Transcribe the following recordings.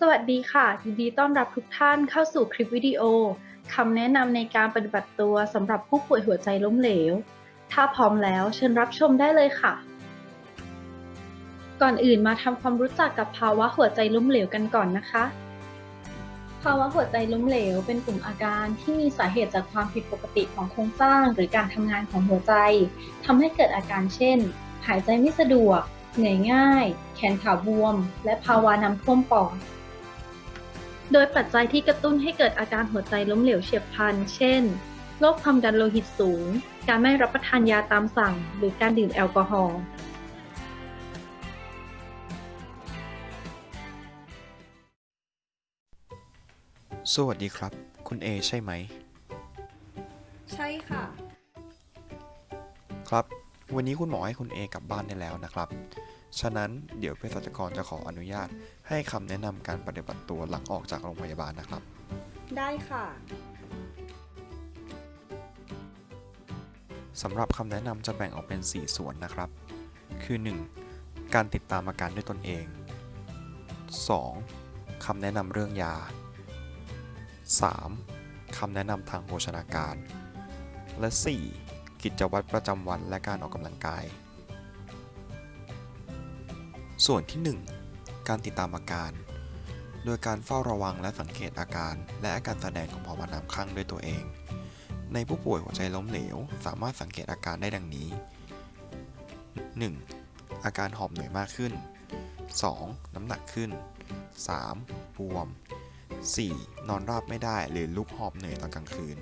สวัสดีค่ะยินดีต้อนรับทุกท่านเข้าสู่คลิปวิดีโอคำแนะนำในการปฏิบัติตัวสำหรับผู้ป่วยหัวใจล้มเหลว ถ้าพร้อมแล้วเชิญรับชมได้เลยค่ะ ก่อนอื่นมาทำความรู้จักกับภาวะหัวใจล้มเหลวกันก่อนนะคะ ภาวะหัวใจล้มเหลว เป็นกลุ่มอาการที่มีสาเหตุจากความผิดปกติของโครงสร้าง หรือการทำงานของหัวใจทำให้เกิดอาการเช่น หายใจไม่สะดวกเหนื่อยง่าย แขนขาบวม และภาวะน้ำท่วมปอด โดยปัจจัยที่กระตุ้นให้เกิดอาการหัวใจล้มเหลวเฉียบพลัน เช่น โรคความดันโลหิตสูง การไม่รับประทานยาตามสั่ง หรือการดื่มแอลกอฮอล์สวัสดีครับ คุณเอใช่ไหม ใช่ค่ะ ครับ วันนี้คุณหมอให้คุณเอกลับบ้านได้แล้วนะครับ ฉะนั้นเดี๋ยวเภสัชกรจะขออนุญาต ให้คำแนะนำการปฏิบัติตัวหลังออกจากโรงพยาบาลนะครับ ได้ค่ะ สำหรับคำแนะนำจะแบ่งออกเป็น 4 ส่วนนะครับ คือ 1. การติดตามอาการด้วยตนเอง 2. คำแนะนำเรื่องยา 3. คำแนะนำทางโภชนาการ และ 4. กิจวัตรประจำวันและการออกกำลังกาย ส่วนที่ 1 การติดตามอาการ โดยการเฝ้าระวังและสังเกตอาการ และอาการแสดงของภาวะน้ำข้างด้วยตัวเอง ในผู้ป่วยหัวใจล้มเหลว สามารถสังเกตอาการได้ดังนี้ 1. อาการหอบเหนื่อยมากขึ้น 2. น้ำหนักขึ้น 3. บวม 4. นอนราบไม่ได้หรือลุกหอบเหนื่อยตอนกลางคืน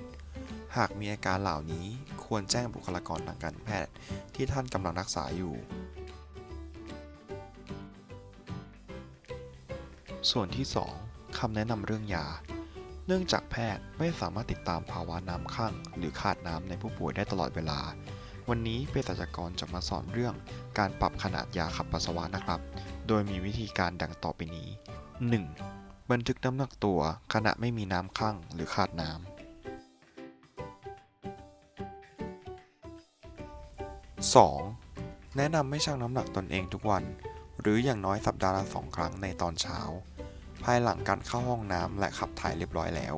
หากมีอาการเหล่านี้ควรแจ้งบุคลากรทางการแพทย์ที่ท่านกำลังรักษาอยู่ ส่วนที่ 2คำแนะนำเรื่องยา เนื่องจากแพทย์ไม่สามารถติดตามภาวะน้ำข้างหรือขาดน้ำในผู้ป่วยได้ตลอดเวลา วันนี้เภสัชกรจะมาสอนเรื่องการปรับขนาดยาขับปัสสาวะนะครับ โดยมีวิธีการดังต่อไปนี้ 1. บันทึกน้ำหนักตัวขณะไม่มีน้ำข้างหรือขาดน้ำ 2. แนะนำให้ชั่งน้ำหนักตนเองทุกวัน หรืออย่างน้อยสัปดาห์ละสองครั้งในตอนเช้า ภายหลังการเข้าห้องน้ำและขับถ่ายเรียบร้อยแล้ว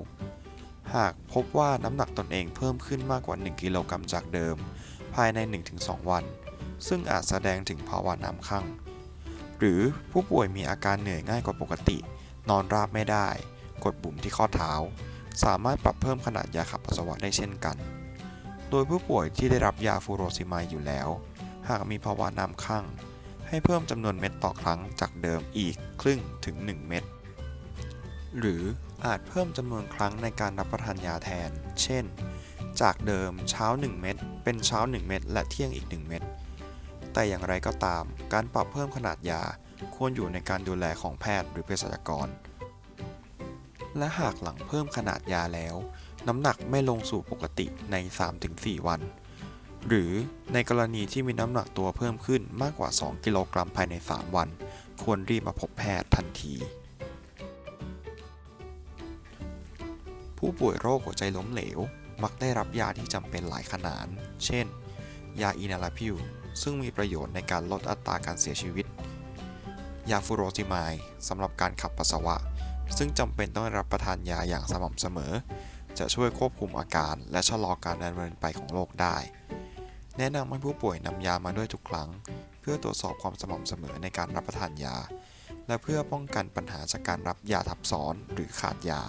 หากพบว่าน้ำหนักตนเองเพิ่มขึ้นมากกว่า 1 กิโลกรัมจากเดิม ภายใน 1-2 วัน ซึ่งอาจแสดงถึงภาวะน้ำข้างหรือผู้ป่วยมีอาการเหนื่อยง่ายกว่าปกติ นอนราบไม่ได้ กดปุ่มที่ข้อเท้า สามารถปรับเพิ่มขนาดยาขับปัสสาวะได้เช่นกัน โดยผู้ป่วยที่ได้รับยาฟูโรซิมายอยู่แล้ว หากมีภาวะน้ำข้างให้เพิ่มจำนวนเม็ดต่อครั้งจากเดิมอีกครึ่งถึง 1 เม็ด หรืออาจเพิ่มจำนวนครั้งในการรับประทานยาแทน เช่น จากเดิมเช้า 1 เม็ด เป็นเช้า 1 เม็ด และเที่ยงอีก 1 เม็ด แต่อย่างไรก็ตาม การปรับเพิ่มขนาดยาควรอยู่ในการดูแลของแพทย์หรือเภสัชกร และหากหลังเพิ่มขนาดยาแล้ว น้ำหนักไม่ลงสู่ปกติใน 3-4 วัน หรือในกรณีที่มีน้ำหนักตัวเพิ่มขึ้นมากกว่า 2 กิโลกรัมภายใน 3 วัน ควรรีบมาพบแพทย์ทันที ผู้ป่วยโรคหัวใจล้มเหลว มักได้รับยาที่จำเป็นหลายขนาด เช่น ยาอีนาลาพิว ซึ่งมีประโยชน์ในการลดอัตราการเสียชีวิต ยาฟูโรซิมายสำหรับการขับปัสสาวะ ซึ่งจำเป็นต้องรับประทานยาอย่างสม่ำเสมอ จะช่วยควบคุมอาการและชะลอการดำเนินไปของโรคได้ แนะนำให้ผู้ป่วยนำยามาด้วยทุกครั้ง เพื่อตรวจสอบความสม่ำเสมอในการรับประทานยา และเพื่อป้องกันปัญหาจากการรับยาทับซ้อนหรือขาดยา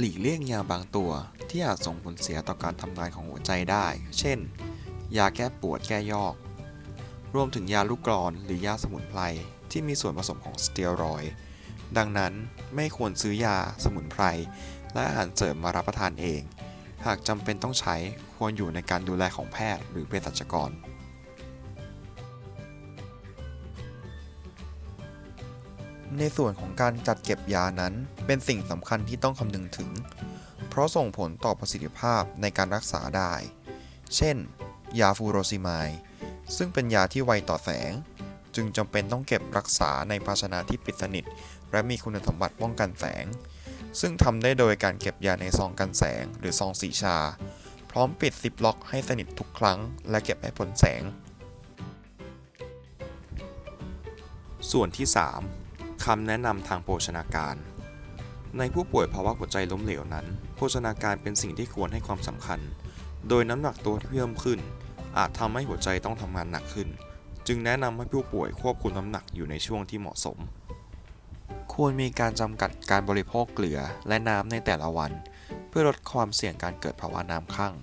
หลีกเลี่ยงยาบางตัวที่อาจส่งผลเสียต่อการทำงานของหัวใจได้ เช่น ยาแก้ปวดแก้ยอก รวมถึงยาลูกกรอนหรือยาสมุนไพรที่มีส่วนผสมของสเตียรอยด์ดังนั้นไม่ควรซื้อยาสมุนไพรและอาหารเสริมมารับประทานเอง หากจำเป็นต้องใช้ควรอยู่ในการดูแลของแพทย์หรือเภสัชกร ในส่วนของการจัดเก็บยานั้น เป็นสิ่งสำคัญที่ต้องคำนึงถึง เพราะส่งผลต่อประสิทธิภาพในการรักษาได้ เช่น ยาฟูโรซิมายซึ่งเป็นยาที่ไวต่อแสง จึงจำเป็นต้องเก็บรักษาในภาชนะที่ปิดสนิท และมีคุณสมบัติป้องกันแสง ซึ่งทำได้โดยการเก็บยาในซองกันแสงหรือซองสีชา พร้อมปิดซิปล็อกให้สนิททุกครั้ง และเก็บให้พ้นแสง ส่วนที่ 3 คำแนะนำทางโภชนาการ ในผู้ป่วยภาวะหัวใจล้มเหลวนั้น โภชนาการเป็นสิ่งที่ควรให้ความสำคัญ โดยน้ำหนักตัวที่เพิ่มขึ้น อาจทำให้หัวใจต้องทำงานหนักขึ้น จึงแนะนำให้ผู้ป่วยควบคุมน้ำหนักอยู่ในช่วงที่เหมาะสม ควรมีการจำกัดการบริโภคเกลือและน้ำในแต่ละวัน เพื่อลดความเสี่ยงการเกิดภาวะน้ำคลั่ง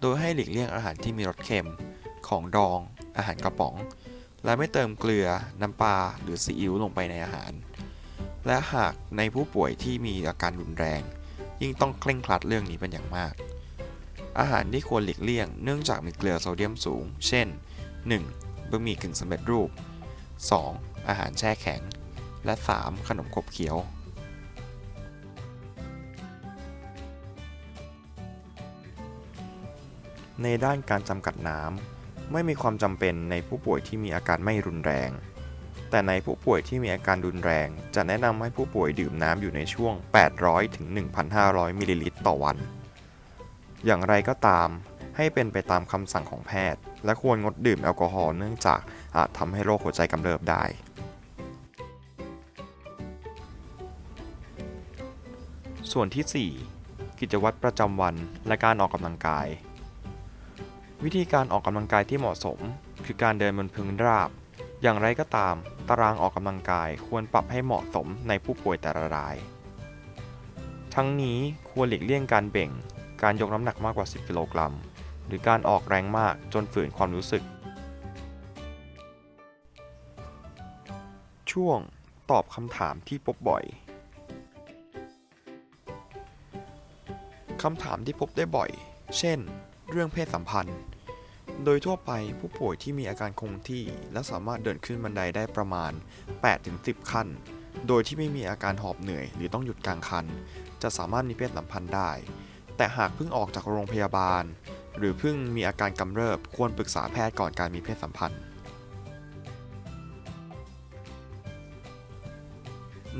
โดยให้หลีกเลี่ยงอาหารที่มีรสเค็ม ของดอง อาหารกระป๋อง และไม่เติมเกลือ น้ำปลาหรือซีอิ๊วลงไปในอาหาร และหากในผู้ป่วยที่มีอาการรุนแรง ยิ่งต้องเคร่งครัดเรื่องนี้เป็นอย่างมาก อาหารที่ควรหลีกเลี่ยงเนื่องจากมีเกลือโซเดียมสูง เช่น 1. บะหมี่กึ่งสำเร็จรูป 2. อาหารแช่แข็ง และ 3. ขนมขบเคี้ยวในด้านการจำกัดน้ำ ไม่มีความจำเป็นในผู้ป่วยที่มีอาการไม่รุนแรง แต่ในผู้ป่วยที่มีอาการรุนแรง จะแนะนำให้ผู้ป่วยดื่มน้ำอยู่ในช่วง 800ถึง1,500 มิลลิลิตรต่อวัน อย่างไรก็ตามให้เป็นไปตามคำสั่งของแพทย์ และควรงดดื่มแอลกอฮอล์เนื่องจากอาจทำให้โรคหัวใจกำเริบได้ ส่วนที่ 4 กิจวัตรประจำวันและการออกกำลังกาย วิธีการออกกำลังกายที่เหมาะสม คือการเดินบนพื้นราบ อย่างไรก็ตาม ตารางออกกำลังกายควรปรับให้เหมาะสมในผู้ป่วยแต่ละราย ทั้งนี้ควรหลีกเลี่ยงการเบ่ง การยกน้ำหนักมากกว่า 10 กิโลกรัม หรือการออกแรงมากจนฝืนความรู้สึก ช่วงตอบคำถามที่พบบ่อยคำถามที่พบได้บ่อย เช่น เรื่องเพศสัมพันธ์ โดยทั่วไปผู้ป่วยที่มีอาการคงที่ และสามารถเดินขึ้นบันไดได้ประมาณ 8-10 ขั้น โดยที่ไม่มีอาการหอบเหนื่อย หรือต้องหยุดกลางคัน จะสามารถมีเพศสัมพันธ์ได้ แต่หากเพิ่งออกจากโรงพยาบาล หรือเพิ่งมีอาการกำเริบควรปรึกษาแพทย์ก่อนการมีเพศสัมพันธ์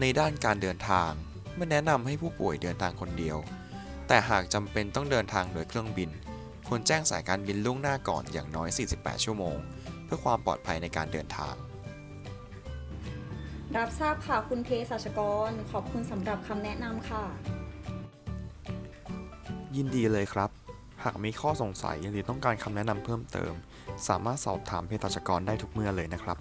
ในด้านการเดินทางไม่แนะนำให้ผู้ป่วยเดินทางคนเดียว แต่หากจำเป็นต้องเดินทางโดยเครื่องบิน ควรแจ้งสายการบินล่วงหน้าก่อนอย่างน้อย 48 ชั่วโมง เพื่อความปลอดภัยในการเดินทาง รับทราบค่ะคุณเภสัชกร ขอบคุณสำหรับคำแนะนำค่ะ ยินดีเลยครับ หากมีข้อสงสัยหรือต้องการคำแนะนำเพิ่มเติม สามารถสอบถามเภสัชกรได้ทุกเมื่อเลยนะครับ